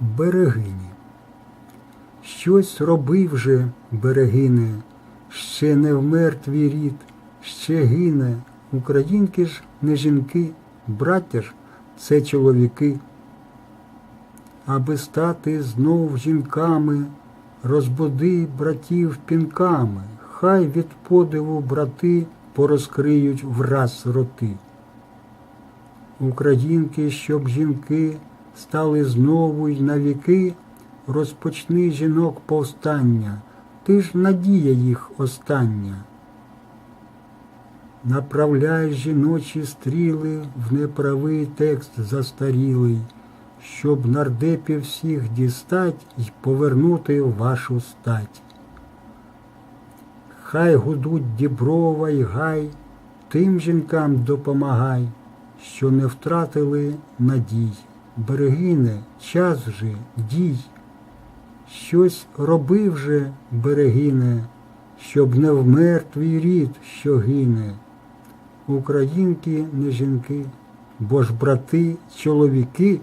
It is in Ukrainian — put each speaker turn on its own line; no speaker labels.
берегині. Щось робив же, берегине, ще не вмер твій рід, ще гине. Українки ж не жінки, браття ж це чоловіки. Аби стати знов жінками, розбуди братів пінками, хай від подиву брати порозкриють враз роти. Українки, щоб жінки стали знову й навіки, розпочни жінок повстання, ти ж надія їх остання. Направляй жіночі стріли в неправий текст застарілий, щоб нардепів всіх дістать й повернути вашу стать. Хай гудуть діброва й гай, тим жінкам допомагай, що не втратили надій. Берегине, час же, дій. Щось робив же, берегине, щоб не вмер твій рід, що гине. Українки не жінки, бо ж брати, чоловіки